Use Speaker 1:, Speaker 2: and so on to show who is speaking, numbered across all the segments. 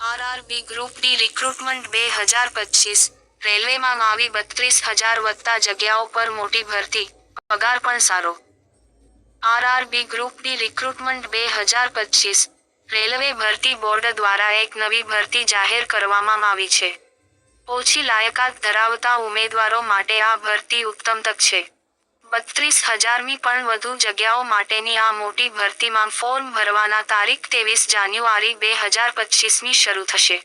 Speaker 1: RRB group D recruitment બે હજાર પચીસ. રેલવેમાં આવી બત્રીસ હજાર વધતા જગ્યાઓ પર મોટી ભરતી. પગાર પણ સારો. આરઆરબી ગ્રુપ ડી રિક્રુટમેન્ટ બે હજાર પચીસ. રેલવે ભરતી બોર્ડ દ્વારા એક નવી ભરતી જાહેર કરવામાં આવી છે. ઓછી લાયકાત ધરાવતા ઉમેદવારો માટે આ ભરતી ઉત્તમ તક છે. બત્રીસ હજારમી પણ વધુ જગ્યાઓ માટેની આ મોટી ભરતીમાં ફોર્મ ભરવાના તારીખ ત્રેવીસ જાન્યુઆરી બે હજાર પચીસમી શરૂ થશે.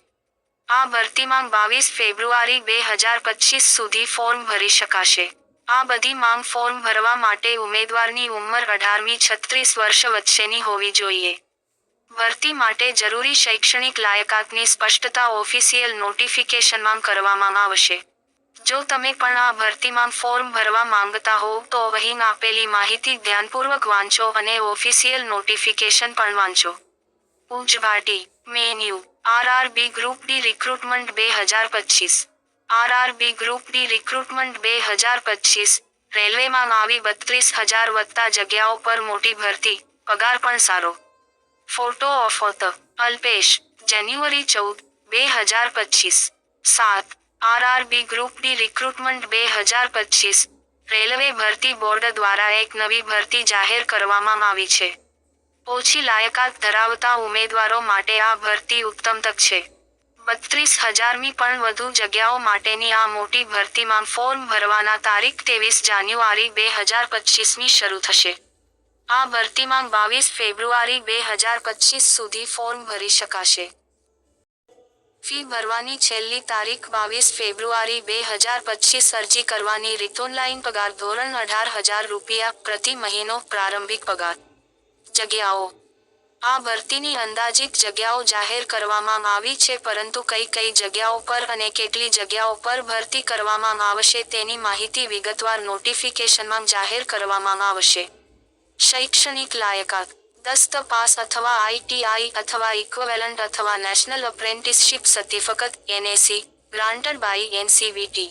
Speaker 1: આ ભરતીમાં બાવીસ ફેબ્રુઆરી બે હજાર પચીસ સુધી ફોર્મ ભરી શકાશે. આ બધી માંગ ફોર્મ ભરવા માટે ઉમેદવારની ઉંમર અઢારમી છત્રીસ વર્ષ વચ્ચેની હોવી જોઈએ. ભરતી માટે જરૂરી શૈક્ષણિક લાયકાતની સ્પષ્ટતા ઓફિશિયલ નોટિફિકેશનમાં કરવામાં આવશે. જો તમે પણ આ ભરતીમાં ફોર્મ ભરવા માંગતા હોવ તો અહીં આપેલી માહિતી ધ્યાનપૂર્વક વાંચો અને ઓફિશિયલ નોટિફિકેશન પણ વાંચો. ઉચ્ચ ભાટી મેન્યુ આરઆરબી ગ્રુપ ડી રિક્રુટમેન્ટ બે હજાર પચીસ. આરઆરબી ગ્રુપ ડી રિક્રુટમેન્ટ બે હજાર પચીસ, રેલવેમાં આવી બત્રીસ હજાર વત્તા જગ્યાઓ પર મોટી ભરતી, પગાર પણ સારો. ફોટો ઓફ અલ્પેશ, જાન્યુઆરી ચૌદ, બે હજાર પચીસ. સાત આરઆરબી ગ્રુપની રિક્રુટમેન્ટ બે હજાર પચીસ રેલવે ભરતી બોર્ડ દ્વારા એક નવી ભરતી જાહેર કરવામાં આવી છે. ઓછી લાયકાત ધરાવતા ઉમેદવારો માટે આ ભરતી ઉત્તમ તક છે. બત્રીસ હજારમી પણ વધુ જગ્યાઓ માટેની આ મોટી ભરતીમાં ફોર્મ ભરવાના તારીખ ત્રેવીસ જાન્યુઆરી બે હજાર પચીસમી શરૂ થશે. આ ભરતીમાં બાવીસ ફેબ્રુઆરી બે હજાર પચીસ સુધી ફોર્મ ભરી શકાશે. ફી ભરવાની છેલ્લી તારીખ બાવીસ ફેબ્રુઆરી બે હજાર પચીસ અરજી કરવાની રીત ઓનલાઈન પગાર ધોરણ અઢાર હજાર રૂપિયા પ્રતિ મહિનો પ્રારંભિક પગાર. જગ્યાઓ. આ ભરતીની અંદાજિત જગ્યાઓ જાહેર કરવામાં આવી છે પરંતુ કઈ કઈ જગ્યાઓ પર અને કેટલી જગ્યાઓ પર ભરતી કરવામાં આવશે તેની માહિતી વિગતવાર નોટિફિકેશનમાં જાહેર કરવામાં આવશે. શૈક્ષણિક લાયકાત. દસ્ત પાસ અથવા આઈટીઆઈ અથવા ઇક્વેલન્ટ અથવા national apprenticeship certificate NAC granted by NCVT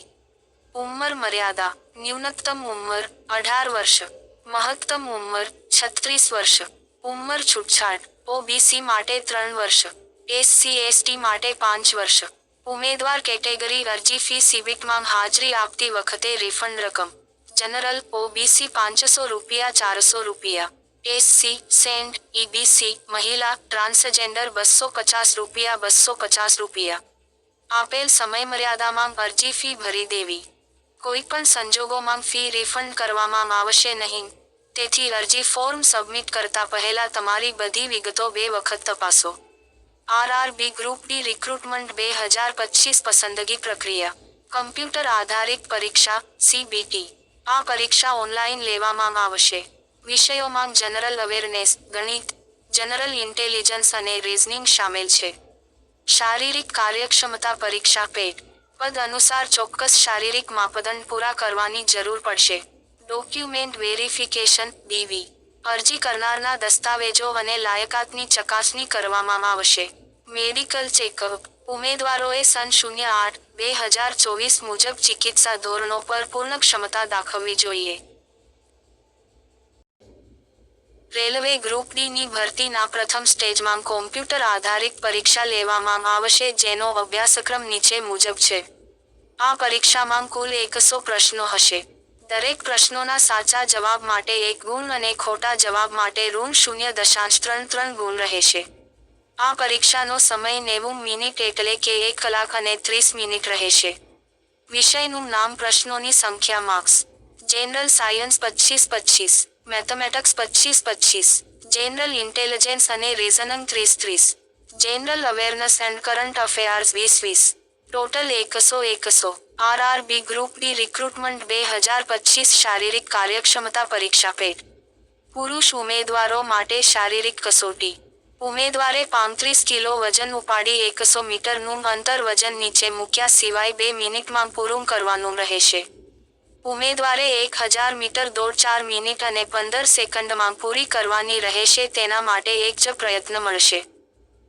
Speaker 1: ઉંમર મર્યાદા. ન્યૂનતમ ઉંમર અઢાર વર્ષ. મહત્તમ ઉંમર છત્રીસ વર્ષ. ઉંમર છૂટછાટ ઓબીસી માટે ત્રણ વર્ષ. એસસી એસટી માટે પાંચ વર્ષ. ઉમેદવાર કેટેગરી અરજી ફી સિબિટમાં હાજરી આપતી વખતે રિફંડ રકમ. જનરલ ઓબીસી પાંચસો રૂપિયા ચારસો રૂપિયા. એસસી, સેન્ટ, ઈબીસી, મહિલા, ટ્રાન્સજેન્ડર બસો પચાસ રૂપિયા બસો પચાસ રૂપિયા. આપેલ સમયમર્યાદામાં અરજી ફી ભરી દેવી. કોઈપણ સંજોગોમાં ફી રિફંડ કરવામાં આવશે નહીં. તેથી અરજી ફોર્મ સબમિટ કરતા પહેલા તમારી બધી વિગતો બે વખત તપાસો. આરઆરબી ગ્રુપ ડી રિક્રુટમેન્ટ બે હજાર પચીસ પસંદગી પ્રક્રિયા. કમ્પ્યુટર આધારિત પરીક્ષા, સીબીટી. આ પરીક્ષા ઓનલાઈન લેવામાં આવશે. વિષયોમાં જનરલ અવેરનેસ ગણિત જનરલ ઇન્ટેલિજન્સ અને રીઝનિંગ શામેલ છે. શારીરિક કાર્યક્ષમતા પરીક્ષા પેટ, પદ અનુસાર ચોક્કસ શારીરિક માપદંડ પૂરા કરવાની જરૂર પડશે. ડોક્યુમેન્ટ વેરિફિકેશન ડીવી અરજી કરનારના દસ્તાવેજો અને લાયકાતની ચકાસણી કરવામાં આવશે. મેડિકલ ચેકઅપ ઉમેદવારોએ સન શૂન્ય આઠ, બે હજાર ચોવીસ મુજબ ચિકિત્સા ધોરણો પર પૂર્ણ ક્ષમતા દાખવવી જોઈએ. રેલવે ગ્રુપ ડીની ભરતીના પ્રથમ સ્ટેજમાં કોમ્પ્યુટર આધારિત પરીક્ષા લેવામાં આવશે જેનો અભ્યાસક્રમ નીચે મુજબ છે. આ પરીક્ષામાં કુલ એકસો પ્રશ્નો હશે. દરેક પ્રશ્નોના સાચા જવાબ માટે એક ગુણ અને ખોટા જવાબ માટે ઋણ શૂન્ય દશાંશ ત્રણ ત્રણ ગુણ રહેશે. આ પરીક્ષાનો સમય નેવું મિનિટ એટલે કે એક કલાક અને ત્રીસ મિનિટ રહેશે. વિષયનું નામ પ્રશ્નોની સંખ્યા માર્ક્સ. જનરલ સાયન્સ પચીસ પચીસ. મેથમેટિક્સ પચીસ પચીસ જનરલ ઇન્ટેલિજન્સ અને રીઝનિંગ ત્રીસ ત્રીસ general awareness and current affairs વીસ વીસ ટોટલ એકસો એકસો આરઆરબી ગ્રુપ ડી રિક્રુટમેન્ટ બે હજાર પચીસ શારીરિક કાર્યક્ષમતા પરીક્ષા પેટ પુરુષ ઉમેદવારો માટે શારીરિક કસોટી ઉમેદવારે પાંત્રીસ કિલો વજન ઉપાડી એકસો મીટરનું અંતર વજન નીચે મૂક્યા સિવાય બે મિનિટમાં પૂરું કરવાનું રહેશે ઉમેદવારે એક હજાર મીટર દોડ ચાર મિનિટ અને પંદર સેકન્ડમાં પૂરી કરવાની રહેશે તેના માટે એક જ પ્રયત્ન મળશે.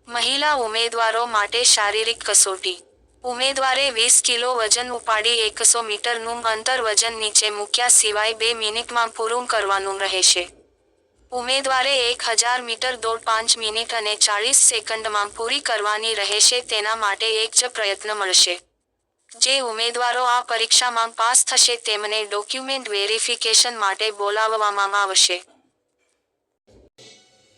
Speaker 1: મહિલા ઉમેદવારો માટે શારીરિક કસોટી. ઉમેદવારે વીસ કિલો વજન ઉપાડી એકસો મીટરનું અંતર વજન નીચે મૂક્યા સિવાય બે મિનિટમાં પૂરું કરવાનું રહેશે. ઉમેદવારે એક હજાર મીટર દોડ પાંચ મિનિટ અને ચાળીસ સેકન્ડમાં પૂરી કરવાની રહેશે તેના માટે એક જ પ્રયત્ન મળશે. જે ઉમેદવારો આ પરીક્ષામાં પાસ થશે તેમને ડોક્યુમેન્ટ વેરિફિકેશન માટે બોલાવવામાં આવશે.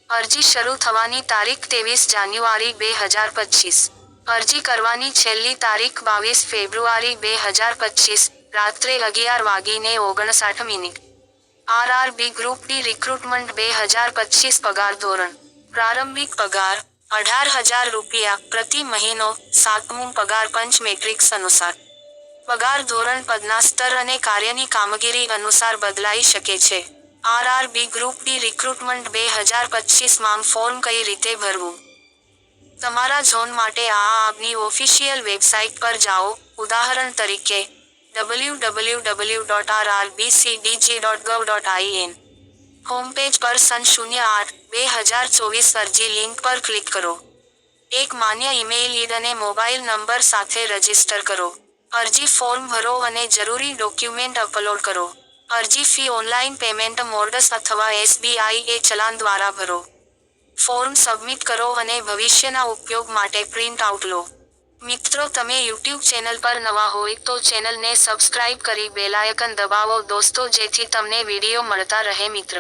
Speaker 1: અરજી શરૂ થવાની તારીખ ત્રેવીસ જાન્યુઆરી બે હજાર પચીસ. અરજી કરવાની છેલ્લી તારીખ બાવીસ ફેબ્રુઆરી બે હજાર પચીસ, રાત્રે અગિયાર વાગીને ઓગણસાઠ minute. RRB group D recruitment બે હજાર પચીસ પગાર ધોરણ. પ્રારંભિક પગાર અઢાર હજાર રૂપિયા પ્રતિ મહિનો સાતમું પગાર પંચ મેટ્રિક્સ અનુસાર. પગાર ધોરણ પદના સ્તર અને કાર્યની કામગીરી અનુસાર બદલાઈ શકે છે. આરઆરબી ગ્રુપ ડી રિક્રુટમેન્ટ બે હજાર પચીસમાં ફોર્મ કઈ રીતે ભરવું? તમારા ઝોન માટે આ આપની ઓફિશિયલ વેબસાઇટ પર જાઓ. ઉદાહરણ તરીકે W W W dot R R B C D dot gov dot IN home page પર સન શૂન્ય આઠ બે હજાર ચોવીસ અરજી લિંક પર ક્લિક કરો. એક માન્ય ઈમેઇલ ઈદ અને મોબાઈલ નંબર સાથે રજિસ્ટર કરો. અરજી ફોર્મ ભરો અને જરૂરી ડોક્યુમેન્ટ અપલોડ કરો. અરજી ફી ઓનલાઈન પેમેન્ટ મોર્ડસ અથવા એસબીઆઈ એ ચલાન દ્વારા ભરો. ફોર્મ સબમિટ કરો અને ભવિષ્યના ઉપયોગ માટે પ્રિન્ટ આઉટ લો. મિત્રો, તમે યુટ્યુબ ચેનલ પર નવા હોય તો ચેનલને સબસ્ક્રાઇબ કરી બેલાયકન દબાવો. દોસ્તો, જેથી તમને વીડિયો મળતા રહે, મિત્ર.